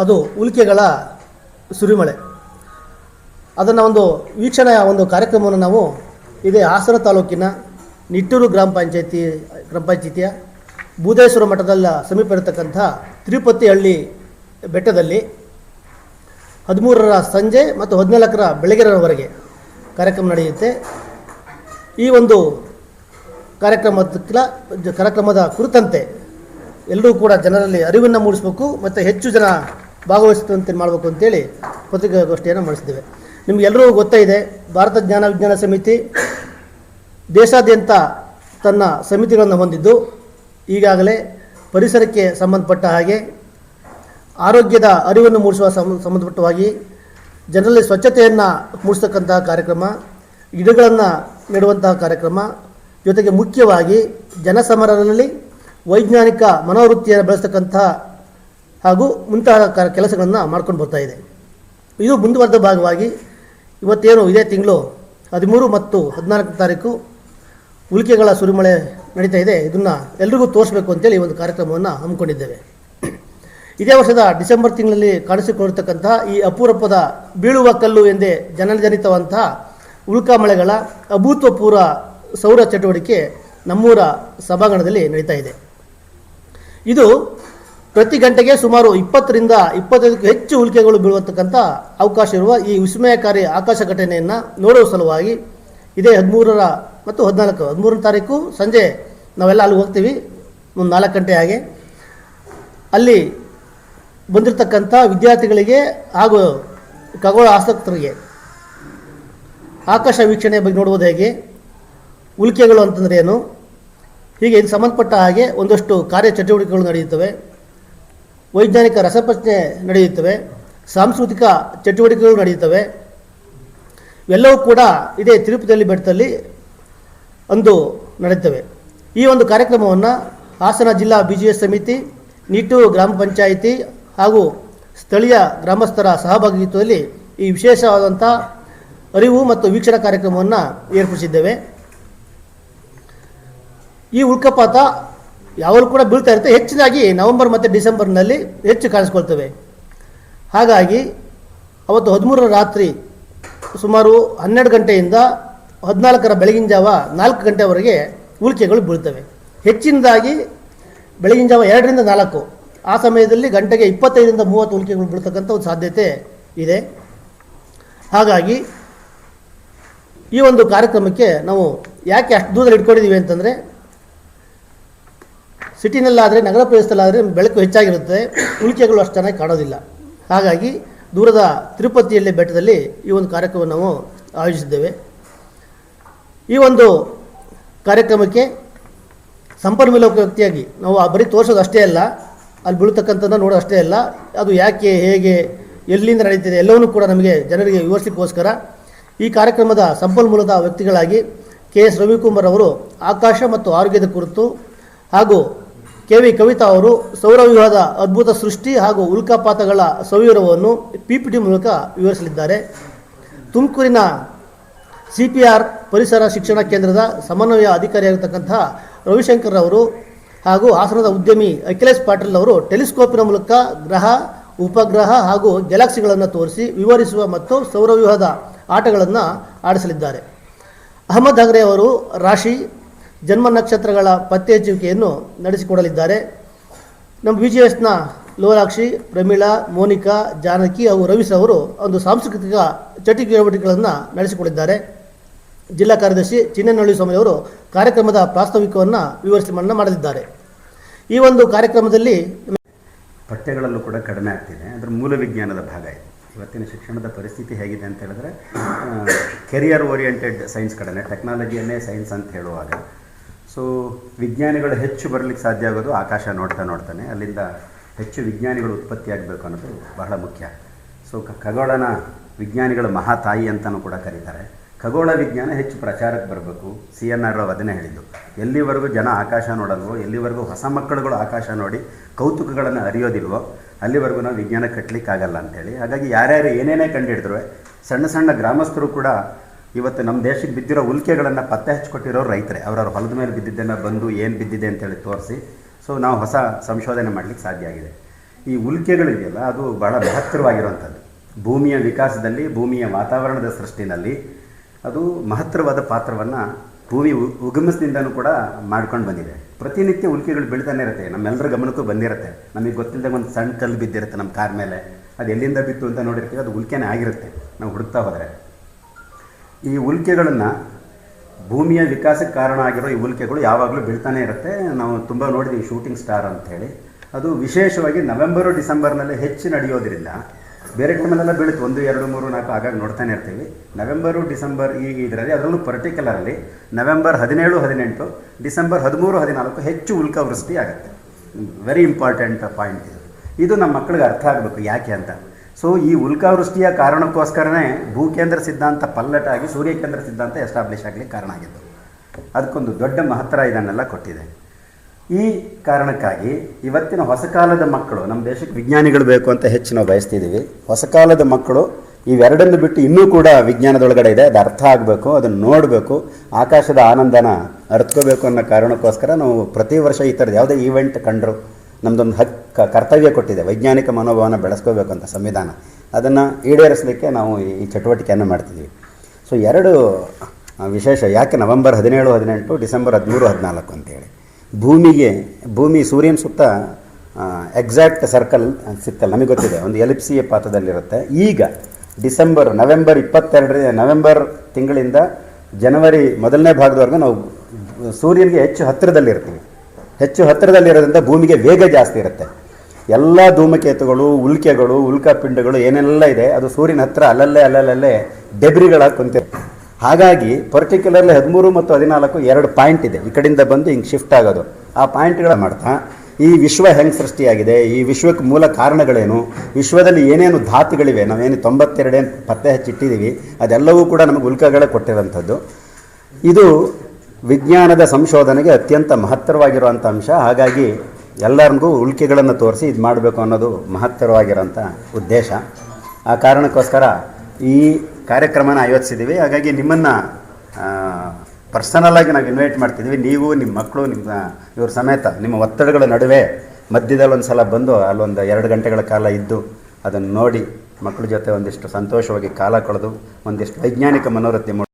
ಅದು ಉಲ್ಕೆಗಳ ಸುರಿಮಳೆ. ಅದನ್ನು ಒಂದು ವೀಕ್ಷಣೆಯ ಒಂದು ಕಾರ್ಯಕ್ರಮವನ್ನು ನಾವು ಇದೇ ಹಾಸನ ತಾಲೂಕಿನ ನಿಟ್ಟೂರು ಗ್ರಾಮ ಪಂಚಾಯತಿ, ಗ್ರಾಮ ಪಂಚಾಯತಿಯ ಬೂದೇಶ್ವರ ಮಠದಲ್ಲ ಸಮೀಪ ಇರತಕ್ಕಂಥ ತಿರುಪತಿಹಳ್ಳಿ ಬೆಟ್ಟದಲ್ಲಿ ಹದಿಮೂರರ ಸಂಜೆ ಮತ್ತು ಹದಿನಾಲ್ಕರ ಬೆಳಗ್ಗೆರವರೆಗೆ ಕಾರ್ಯಕ್ರಮ ನಡೆಯುತ್ತೆ. ಈ ಒಂದು ಕಾರ್ಯಕ್ರಮದ ಕಾರ್ಯಕ್ರಮದ ಕುರಿತಂತೆ ಎಲ್ಲರೂ ಕೂಡ ಜನರಲ್ಲಿ ಅರಿವನ್ನು ಮೂಡಿಸಬೇಕು ಮತ್ತು ಹೆಚ್ಚು ಜನ ಭಾಗವಹಿಸುವಂತೆ ಮಾಡಬೇಕು ಅಂತೇಳಿ ಪತ್ರಿಕಾಗೋಷ್ಠಿಯನ್ನು ಮಾಡಿಸಿದ್ದೇವೆ. ನಿಮಗೆಲ್ಲರಿಗೂ ಗೊತ್ತೇ ಇದೆ ಭಾರತ ಜ್ಞಾನ ವಿಜ್ಞಾನ ಸಮಿತಿ ದೇಶಾದ್ಯಂತ ತನ್ನ ಸಮಿತಿಗಳನ್ನು ಹೊಂದಿದ್ದು. ಈಗಾಗಲೇ ಪರಿಸರಕ್ಕೆ ಸಂಬಂಧಪಟ್ಟ ಹಾಗೆ, ಆರೋಗ್ಯದ ಅರಿವನ್ನು ಮೂಡಿಸುವ ಸಂಬಂಧಪಟ್ಟವಾಗಿ ಜನರಲ್ಲಿ ಸ್ವಚ್ಛತೆಯನ್ನು ಮೂಡಿಸ್ತಕ್ಕಂತಹ ಕಾರ್ಯಕ್ರಮ, ಗಿಡಗಳನ್ನು ನೆಡುವಂತಹ ಕಾರ್ಯಕ್ರಮ, ಜೊತೆಗೆ ಮುಖ್ಯವಾಗಿ ಜನಸಮರದಲ್ಲಿ ವೈಜ್ಞಾನಿಕ ಮನೋವೃತ್ತಿಯನ್ನು ಬೆಳೆಸ್ತಕ್ಕಂತಹ ಹಾಗೂ ಮುಂತಾದ ಕ, ಕೆಲಸಗಳನ್ನು ಮಾಡ್ಕೊಂಡು ಬರ್ತಾ ಇದೆ. ಇದು ಮುಂದುವರೆದ ಭಾಗವಾಗಿ ಇವತ್ತೇನು ಇದೇ ತಿಂಗಳು ಹದಿಮೂರು ಮತ್ತು ಹದಿನಾಲ್ಕನೇ ತಾರೀಕು ಉಲ್ಕೆಗಳ ಸುರಿಮಳೆ ನಡೀತಾ ಇದೆ. ಇದನ್ನು ಎಲ್ರಿಗೂ ತೋರಿಸಬೇಕು ಅಂತೇಳಿ ಒಂದು ಕಾರ್ಯಕ್ರಮವನ್ನು ಹಮ್ಮಿಕೊಂಡಿದ್ದೇವೆ. ಇದೇ ವರ್ಷದ ಡಿಸೆಂಬರ್ ತಿಂಗಳಲ್ಲಿ ಕಾಣಿಸಿಕೊಂಡಿರ್ತಕ್ಕಂತಹ ಈ ಅಪೂರ್ವದ ಬೀಳುವ ಕಲ್ಲು ಎಂದೇ ಜನಜನಿತವಂತಹ ಉಲ್ಕಾ ಮಳೆಗಳ ಅಭೂತಪೂರ್ವ ಸೌರ ಚಟುವಟಿಕೆ ನಮ್ಮೂರ ಸಭಾಂಗಣದಲ್ಲಿ ನಡೀತಾ ಇದೆ. ಇದು ಪ್ರತಿ ಗಂಟೆಗೆ ಸುಮಾರು ಇಪ್ಪತ್ತರಿಂದ ಇಪ್ಪತ್ತೈದಕ್ಕೂ ಹೆಚ್ಚು ಉಲ್ಕೆಗಳು ಬೀಳುವಂತಕ್ಕಂಥ ಅವಕಾಶ ಇರುವ ಈ ವಿಸ್ಮಯಕಾರಿ ಆಕಾಶ ಘಟನೆಯನ್ನು ನೋಡುವ ಸಲುವಾಗಿ ಇದೇ ಹದಿಮೂರರ ಮತ್ತು ಹದಿನಾಲ್ಕು, ಹದಿಮೂರನೇ ತಾರೀಕು ಸಂಜೆ ನಾವೆಲ್ಲ ಅಲ್ಲಿ ಹೋಗ್ತೀವಿ, ಒಂದು ನಾಲ್ಕು ಗಂಟೆ ಹಾಗೆ. ಅಲ್ಲಿ ಬಂದಿರತಕ್ಕಂಥ ವಿದ್ಯಾರ್ಥಿಗಳಿಗೆ ಹಾಗೂ ಖಗೋಳ ಆಸಕ್ತರಿಗೆ ಆಕಾಶ ವೀಕ್ಷಣೆ ಬಗ್ಗೆ ನೋಡುವುದು ಹೇಗೆ, ಉಲ್ಕೆಗಳು ಅಂತಂದರೆ ಏನು, ಹೀಗೆ ಇದು ಸಂಬಂಧಪಟ್ಟ ಹಾಗೆ ಒಂದಷ್ಟು ಕಾರ್ಯ ಚಟುವಟಿಕೆಗಳು ನಡೆಯುತ್ತವೆ. ವೈಜ್ಞಾನಿಕ ರಸಪ್ರಶ್ನೆ ನಡೆಯುತ್ತವೆ, ಸಾಂಸ್ಕೃತಿಕ ಚಟುವಟಿಕೆಗಳು ನಡೆಯುತ್ತವೆ. ಎಲ್ಲವೂ ಕೂಡ ಇದೇ ತಿರುಪತಿಯಲ್ಲಿ ಬೆಟ್ಟದಲ್ಲಿ ಅಂದು ನಡೆಯುತ್ತವೆ. ಈ ಒಂದು ಕಾರ್ಯಕ್ರಮವನ್ನು ಹಾಸನ ಜಿಲ್ಲಾ ಬಿ ಜಿ ಎಸ್ ಸಮಿತಿ, ನೀಟು ಗ್ರಾಮ ಪಂಚಾಯಿತಿ ಹಾಗೂ ಸ್ಥಳೀಯ ಗ್ರಾಮಸ್ಥರ ಸಹಭಾಗಿತ್ವದಲ್ಲಿ ಈ ವಿಶೇಷವಾದಂಥ ಅರಿವು ಮತ್ತು ವೀಕ್ಷಣಾ ಕಾರ್ಯಕ್ರಮವನ್ನು ಏರ್ಪಡಿಸಿದ್ದೇವೆ. ಈ ಉಲ್ಕಪಾತ ಯಾವಾಗಲೂ ಕೂಡ ಬೀಳ್ತಾ ಇರುತ್ತೆ. ಹೆಚ್ಚಿನಾಗಿ ನವೆಂಬರ್ ಮತ್ತು ಡಿಸೆಂಬರ್ನಲ್ಲಿ ಹೆಚ್ಚು ಕಾಣಿಸ್ಕೊಳ್ತವೆ. ಹಾಗಾಗಿ ಅವತ್ತು ಹದಿಮೂರರ ರಾತ್ರಿ ಸುಮಾರು ಹನ್ನೆರಡು ಗಂಟೆಯಿಂದ ಹದಿನಾಲ್ಕರ ಬೆಳಗಿನ ಜಾವ ನಾಲ್ಕು ಗಂಟೆವರೆಗೆ ಉಲ್ಕೆಗಳು ಬೀಳ್ತವೆ. ಹೆಚ್ಚಿನದಾಗಿ ಬೆಳಗಿನ ಜಾವ ಎರಡರಿಂದ ನಾಲ್ಕು. ಆ ಸಮಯದಲ್ಲಿ ಗಂಟೆಗೆ ಇಪ್ಪತ್ತೈದರಿಂದ ಮೂವತ್ತು ಉಲ್ಕೆಗಳು ಬೀಳ್ತಕ್ಕಂಥ ಒಂದು ಸಾಧ್ಯತೆ ಇದೆ. ಹಾಗಾಗಿ ಈ ಒಂದು ಕಾರ್ಯಕ್ರಮಕ್ಕೆ ನಾವು ಯಾಕೆ ಅಷ್ಟು ದೂರದಲ್ಲಿ ಇಟ್ಕೊಂಡಿದ್ದೀವಿ ಅಂತಂದರೆ ಸಿಟಿನಲ್ಲಾದರೆ, ನಗರ ಪ್ರದೇಶದಲ್ಲಾದರೆ ಬೆಳಕು ಹೆಚ್ಚಾಗಿರುತ್ತೆ. ಉಳಿಕೆಗಳು ಅಷ್ಟು ಚೆನ್ನಾಗಿ ಕಾಣೋದಿಲ್ಲ. ಹಾಗಾಗಿ ದೂರದ ತಿರುಪತಿಯಲ್ಲಿ ಬೆಟ್ಟದಲ್ಲಿ ಈ ಒಂದು ಕಾರ್ಯಕ್ರಮವನ್ನು ನಾವು ಆಯೋಜಿಸಿದ್ದೇವೆ. ಈ ಒಂದು ಕಾರ್ಯಕ್ರಮಕ್ಕೆ ಸಂಪನ್ಮೂಲ ವ್ಯಕ್ತಿಯಾಗಿ ನಾವು ಬರೀ ತೋರಿಸೋದು ಅಷ್ಟೇ ಅಲ್ಲ, ಅಲ್ಲಿ ಬೀಳ್ತಕ್ಕಂಥದ್ದು ನೋಡೋದು ಅಷ್ಟೇ ಅಲ್ಲ, ಅದು ಯಾಕೆ, ಹೇಗೆ, ಎಲ್ಲಿಂದ ನಡೀತಿದೆ ಎಲ್ಲವನ್ನೂ ಕೂಡ ನಮಗೆ ಜನರಿಗೆ ವಿವರಿಸಲಿಕ್ಕೋಸ್ಕರ ಈ ಕಾರ್ಯಕ್ರಮದ ಸಂಪನ್ಮೂಲದ ವ್ಯಕ್ತಿಗಳಾಗಿ ಕೆ ಎಸ್ ರವಿಕುಮಾರ್ ಅವರು ಆಕಾಶ ಮತ್ತು ಆರೋಗ್ಯದ ಕುರಿತು ಹಾಗೂ ಕೆ ವಿ ಕವಿತಾ ಅವರು ಸೌರವ್ಯೂಹದ ಅದ್ಭುತ ಸೃಷ್ಟಿ ಹಾಗೂ ಉಲ್ಕಾಪಾತಗಳ ಪಿ ಟಿ ಮೂಲಕ ವಿವರಿಸಲಿದ್ದಾರೆ. ತುಮಕೂರಿನ ಸಿ ಪಿ ಆರ್ ಪರಿಸರ ಶಿಕ್ಷಣ ಕೇಂದ್ರದ ಸಮನ್ವಯ ಅಧಿಕಾರಿಯಾಗಿರ್ತಕ್ಕಂಥ ರವಿಶಂಕರ್ ಅವರು ಹಾಗೂ ಹಾಸನದ ಉದ್ಯಮಿ ಅಖಿಲೇಶ್ ಪಾಟೀಲ್ ಅವರು ಟೆಲಿಸ್ಕೋಪಿನ ಮೂಲಕ ಗ್ರಹ, ಉಪಗ್ರಹ ಹಾಗೂ ಗ್ಯಾಲಕ್ಸಿಗಳನ್ನು ತೋರಿಸಿ ವಿವರಿಸುವ ಮತ್ತು ಸೌರವ್ಯೂಹದ ಆಟಗಳನ್ನು ಆಡಿಸಲಿದ್ದಾರೆ. ಅಹಮದ್ ಹಗ್ರೆ ಅವರು ರಾಶಿ ಜನ್ಮ ನಕ್ಷತ್ರಗಳ ಪತ್ತೆ ಹಚ್ಚುವಿಕೆಯನ್ನು ನಡೆಸಿಕೊಡಲಿದ್ದಾರೆ. ನಮ್ಮ ಬಿ ಜಿ ಎಸ್ನ ಲೋಲಾಕ್ಷಿ, ಪ್ರಮೀಳಾ, ಮೋನಿಕಾ, ಜಾನಕಿ ಹಾಗೂ ರವೀಶ್ ಅವರು ಒಂದು ಸಾಂಸ್ಕೃತಿಕ ಚಟುವಟಿಕೆಗಳನ್ನು ನಡೆಸಿಕೊಡಿದ್ದಾರೆ. ಜಿಲ್ಲಾ ಕಾರ್ಯದರ್ಶಿ ಚಿನ್ನನಹಳ್ಳಿ ಸ್ವಾಮಿ ಅವರು ಕಾರ್ಯಕ್ರಮದ ಪ್ರಾಸ್ತಾವಿಕವನ್ನು ವಿವರಿಸಿ ಮನ್ನ ಮಾಡಲಿದ್ದಾರೆ. ಈ ಒಂದು ಕಾರ್ಯಕ್ರಮದಲ್ಲಿ ಪಠ್ಯಗಳಲ್ಲೂ ಕೂಡ ಕಡಿಮೆ ಆಗ್ತಿದೆ. ಅದರ ಮೂಲ ವಿಜ್ಞಾನದ ಭಾಗ ಇದೆ. ಇವತ್ತಿನ ಶಿಕ್ಷಣದ ಪರಿಸ್ಥಿತಿ ಹೇಗಿದೆ ಅಂತ ಹೇಳಿದ್ರೆ ಕೆರಿಯರ್ ಓರಿಯೆಂಟೆಡ್ ಸೈನ್ಸ್ ಕಡೆನೇ ಟೆಕ್ನಾಲಜಿಯನ್ನೇ ಸೈನ್ಸ್ ಅಂತ ಹೇಳುವಾಗ ಸೊ ವಿಜ್ಞಾನಿಗಳು ಹೆಚ್ಚು ಬರಲಿಕ್ಕೆ ಸಾಧ್ಯ ಆಗೋದು ಆಕಾಶ ನೋಡ್ತಾ ನೋಡ್ತಾನೆ. ಅಲ್ಲಿಂದ ಹೆಚ್ಚು ವಿಜ್ಞಾನಿಗಳು ಉತ್ಪತ್ತಿಯಾಗಬೇಕು ಅನ್ನೋದು ಬಹಳ ಮುಖ್ಯ. ಸೊ ಖಗೋಳನ ವಿಜ್ಞಾನಿಗಳ ಮಹಾತಾಯಿ ಅಂತಲೂ ಕೂಡ ಕರೀತಾರೆ. ಖಗೋಳ ವಿಜ್ಞಾನ ಹೆಚ್ಚು ಪ್ರಚಾರಕ್ಕೆ ಬರಬೇಕು. ಸಿ ಎನ್ ಆರ್ ಅದನ್ನೇ ಹೇಳಿದ್ದು. ಎಲ್ಲಿವರೆಗೂ ಜನ ಆಕಾಶ ನೋಡಲ್ವೋ, ಎಲ್ಲಿವರೆಗೂ ಹೊಸ ಮಕ್ಕಳುಗಳು ಆಕಾಶ ನೋಡಿ ಕೌತುಕಗಳನ್ನು ಅರಿಯೋದಿಲ್ವೋ, ಅಲ್ಲಿವರೆಗೂ ನಾವು ವಿಜ್ಞಾನ ಕಟ್ಟಲಿಕ್ಕಾಗಲ್ಲ ಅಂತೇಳಿ ಹಾಗಾಗಿ ಯಾರ್ಯಾರು ಏನೇನೇ ಕಂಡುಹಿಡಿದ್ರು ಸಣ್ಣ ಸಣ್ಣ ಗ್ರಾಮಸ್ಥರು ಕೂಡ ಇವತ್ತು ನಮ್ಮ ದೇಶಕ್ಕೆ ಬಿದ್ದಿರೋ ಉಲ್ಕೆಗಳನ್ನು ಪತ್ತೆ ಹಚ್ಕೊಟ್ಟಿರೋರು ರೈತರೇ, ಅವರವ್ರ ಹೊಲದ ಮೇಲೆ ಬಿದ್ದಿದ್ದನ್ನು ಬಂದು ಏನು ಬಿದ್ದಿದೆ ಅಂತೇಳಿ ತೋರಿಸಿ. ಸೊ ನಾವು ಹೊಸ ಸಂಶೋಧನೆ ಮಾಡಲಿಕ್ಕೆ ಸಾಧ್ಯ ಆಗಿದೆ. ಈ ಉಲ್ಕೆಗಳಿದೆಯಲ್ಲ ಅದು ಬಹಳ ಮಹತ್ತರವಾಗಿರುವಂಥದ್ದು. ಭೂಮಿಯ ವಿಕಾಸದಲ್ಲಿ, ಭೂಮಿಯ ವಾತಾವರಣದ ಸೃಷ್ಟಿನಲ್ಲಿ ಅದು ಮಹತ್ತರವಾದ ಪಾತ್ರವನ್ನು ಭೂಮಿ ಉಗಮಿಸದಿಂದನೂ ಕೂಡ ಮಾಡ್ಕೊಂಡು ಬಂದಿದೆ. ಪ್ರತಿನಿತ್ಯ ಉಲ್ಕೆಗಳು ಬೀಳ್ತಾನೆ ಇರುತ್ತೆ ನಮ್ಮೆಲ್ಲರ ಗಮನಕ್ಕೂ ಬಂದಿರುತ್ತೆ. ನಮಗೆ ಗೊತ್ತಿಲ್ಲದಾಗ ಒಂದು ಸಣ್ಣ ಕಲ್ಲು ಬಿದ್ದಿರುತ್ತೆ ನಮ್ಮ ಕಾರ್ ಮೇಲೆ. ಅದು ಎಲ್ಲಿಂದ ಬಿತ್ತು ಅಂತ ನೋಡಿರ್ತೀವಿ, ಅದು ಉಲ್ಕೆನೇ ಆಗಿರುತ್ತೆ. ನಾವು ಹುಡುಕ್ತಾ ಹೋದರೆ. ಈ ಉಲ್ಕೆಗಳನ್ನು ಭೂಮಿಯ ವಿಕಾಸಕ್ಕೆ ಕಾರಣ ಆಗಿರೋ ಈ ಉಲ್ಕೆಗಳು ಯಾವಾಗಲೂ ಬೀಳ್ತಾನೆ ಇರುತ್ತೆ. ನಾವು ತುಂಬ ನೋಡಿದ್ದೀವಿ ಶೂಟಿಂಗ್ ಸ್ಟಾರ್ ಅಂಥೇಳಿ. ಅದು ವಿಶೇಷವಾಗಿ ನವೆಂಬರು, ಡಿಸೆಂಬರ್ನಲ್ಲಿ ಹೆಚ್ಚು ನಡೆಯೋದ್ರಿಂದ ಬೇರೆ ಟೈಮಲ್ಲೆಲ್ಲ ಬೀಳುತ್ತೆ. ಒಂದು, ಎರಡು, ಮೂರು, ನಾಲ್ಕು ಆಗಾಗ ನೋಡ್ತಾನೆ ಇರ್ತೀವಿ. ನವೆಂಬರು, ಡಿಸೆಂಬರ್ ಈ ಇದರಲ್ಲಿ, ಅದರಲ್ಲೂ ಪರ್ಟಿಕ್ಯುಲರ್ಲಿ ನವೆಂಬರ್ ಹದಿನೇಳು, ಹದಿನೆಂಟು, ಡಿಸೆಂಬರ್ ಹದಿಮೂರು, ಹದಿನಾಲ್ಕು ಹೆಚ್ಚು ಉಲ್ಕಾವೃಷ್ಟಿ ಆಗುತ್ತೆ. ವೆರಿ ಇಂಪಾರ್ಟೆಂಟ್ ಪಾಯಿಂಟ್ ಇದು. ಇದು ನಮ್ಮ ಮಕ್ಕಳಿಗೆ ಅರ್ಥ ಆಗಬೇಕು ಯಾಕೆ ಅಂತ. ಸೊ ಈ ಉಲ್ಕಾವೃಷ್ಟಿಯ ಕಾರಣಕ್ಕೋಸ್ಕರನೇ ಭೂಕೇಂದ್ರ ಸಿದ್ಧಾಂತ ಪಲ್ಲಟಾಗಿ ಸೂರ್ಯಕೇಂದ್ರ ಸಿದ್ಧಾಂತ ಎಸ್ಟಾಬ್ಲಿಷ್ ಆಗಲಿಕ್ಕೆ ಕಾರಣ ಆಗಿತ್ತು ಅದಕ್ಕೊಂದು ದೊಡ್ಡ ಮಹತ್ತರ ಇದನ್ನೆಲ್ಲ ಕೊಟ್ಟಿದೆ. ಈ ಕಾರಣಕ್ಕಾಗಿ ಇವತ್ತಿನ ಹೊಸ ಕಾಲದ ಮಕ್ಕಳು, ನಮ್ಮ ದೇಶಕ್ಕೆ ವಿಜ್ಞಾನಿಗಳು ಬೇಕು ಅಂತ ಹೆಚ್ಚು ನಾವು ಬಯಸ್ತಿದ್ದೀವಿ. ಹೊಸ ಕಾಲದ ಮಕ್ಕಳು ಇವೆರಡನ್ನು ಬಿಟ್ಟು ಇನ್ನೂ ಕೂಡ ವಿಜ್ಞಾನದೊಳಗಡೆ ಇದೆ. ಅದು ಅರ್ಥ ಆಗಬೇಕು, ಅದನ್ನು ನೋಡಬೇಕು, ಆಕಾಶದ ಆನಂದನ ಅರ್ತ್ಕೋಬೇಕು ಅನ್ನೋ ಕಾರಣಕ್ಕೋಸ್ಕರ ನಾವು ಪ್ರತಿ ವರ್ಷ ಈ ಥರದ ಯಾವುದೇ ಈವೆಂಟ್ ಕಂಡರು ನಮ್ಮದೊಂದು ಹಕ್ಕ ಕರ್ತವ್ಯ ಕೊಟ್ಟಿದೆ. ವೈಜ್ಞಾನಿಕ ಮನೋಭಾವನ ಬೆಳೆಸ್ಕೋಬೇಕು ಅಂತ ಸಂವಿಧಾನ. ಅದನ್ನು ಈಡೇರಿಸಲಿಕ್ಕೆ ನಾವು ಈ ಚಟುವಟಿಕೆಯನ್ನು ಮಾಡ್ತಿದ್ದೀವಿ. ಸೊ ಎರಡು ವಿಶೇಷ, ಯಾಕೆ ನವೆಂಬರ್ ಹದಿನೇಳು, ಹದಿನೆಂಟು, ಡಿಸೆಂಬರ್ ಹದಿಮೂರು, ಹದಿನಾಲ್ಕು ಅಂತೇಳಿ. ಭೂಮಿಗೆ, ಭೂಮಿ ಸೂರ್ಯನ ಸುತ್ತ ಎಕ್ಸಾಕ್ಟ್ ಸರ್ಕಲ್ ಸಿಕ್ಕಲ್ಲ ನಮಗೆ ಗೊತ್ತಿದೆ. ಒಂದು ಎಲಿಪ್ಸಿಯ ಪಾತ್ರದಲ್ಲಿರುತ್ತೆ. ಈಗ, ಡಿಸೆಂಬರ್, ನವೆಂಬರ್ ಇಪ್ಪತ್ತೆರಡರ, ನವೆಂಬರ್ ತಿಂಗಳಿಂದ ಜನವರಿ ಮೊದಲನೇ ಭಾಗದವರೆಗೂ ನಾವು ಸೂರ್ಯನಿಗೆ ಹೆಚ್ಚು ಹತ್ತಿರದಲ್ಲಿರ್ತೀವಿ. ಹೆಚ್ಚು ಹತ್ತಿರದಲ್ಲಿರೋದ್ರಿಂದ ಭೂಮಿಗೆ ವೇಗ ಜಾಸ್ತಿ ಇರುತ್ತೆ. ಎಲ್ಲ ಧೂಮಕೇತುಗಳು, ಉಲ್ಕೆಗಳು, ಉಲ್ಕಾಪಿಂಡಗಳು ಏನೆಲ್ಲ ಇದೆ, ಅದು ಸೂರ್ಯನ ಹತ್ರ ಅಲ್ಲಲ್ಲೇ ಅಲ್ಲಲ್ಲೇ ಡೆಬ್ರಿಗಳಾಗಿ ಕುಂತಿರುತ್ತೆ ಹಾಗಾಗಿ ಪರ್ಟಿಕ್ಯುಲರ್ಲಿ ಹದಿಮೂರು ಮತ್ತು ಹದಿನಾಲ್ಕು ಎರಡು ಪಾಯಿಂಟ್ ಇದೆ. ಈ ಕಡೆಯಿಂದ ಬಂದು ಹಿಂಗೆ ಶಿಫ್ಟ್ ಆಗೋದು. ಆ ಪಾಯಿಂಟ್ಗಳ ಮಾಡ್ತಾ ಈ ವಿಶ್ವ ಹೆಂಗೆ ಸೃಷ್ಟಿಯಾಗಿದೆ, ಈ ವಿಶ್ವಕ್ಕೆ ಮೂಲ ಕಾರಣಗಳೇನು, ವಿಶ್ವದಲ್ಲಿ ಏನೇನು ಧಾತುಗಳಿವೆ, ನಾವೇನು ತೊಂಬತ್ತೆರಡೇನು ಪತ್ತೆ ಹಚ್ಚಿಟ್ಟಿದ್ದೀವಿ, ಅದೆಲ್ಲವೂ ಕೂಡ ನಮಗೆ ಉಲ್ಕಗಳೇ ಕೊಟ್ಟಿರೋಂಥದ್ದು ಇದು ವಿಜ್ಞಾನದ ಸಂಶೋಧನೆಗೆ ಅತ್ಯಂತ ಮಹತ್ತರವಾಗಿರುವಂಥ ಅಂಶ. ಹಾಗಾಗಿ ಎಲ್ಲರಿಗೂ ಉಲ್ಕೆಗಳನ್ನು ತೋರಿಸಿ ಇದು ಮಾಡಬೇಕು ಅನ್ನೋದು ಮಹತ್ತರವಾಗಿರೋಂಥ ಉದ್ದೇಶ. ಆ ಕಾರಣಕ್ಕೋಸ್ಕರ ಈ ಕಾರ್ಯಕ್ರಮನ ಆಯೋಜಿಸಿದ್ದೀವಿ. ಹಾಗಾಗಿ ನಿಮ್ಮನ್ನು ಪರ್ಸನಲ್ ಆಗಿ ನಾವು ಇನ್ವೈಟ್ ಮಾಡ್ತಿದ್ದೀವಿ. ನೀವು, ನಿಮ್ಮ ಮಕ್ಕಳು, ನಿಮ್ಮ, ಇವ್ರ ಸಮೇತ, ನಿಮ್ಮ ಒತ್ತಡಗಳ ನಡುವೆ ಮಧ್ಯದಲ್ಲಿ ಒಂದು ಸಲ ಬಂದು ಅಲ್ಲೊಂದು ಎರಡು ಗಂಟೆಗಳ ಕಾಲ ಇದ್ದು ಅದನ್ನು ನೋಡಿ ಮಕ್ಕಳ ಜೊತೆ ಒಂದಿಷ್ಟು ಸಂತೋಷವಾಗಿ ಕಾಲ ಕಳೆದು, ಒಂದಿಷ್ಟು ವೈಜ್ಞಾನಿಕ ಮನೋರಥ್ಯ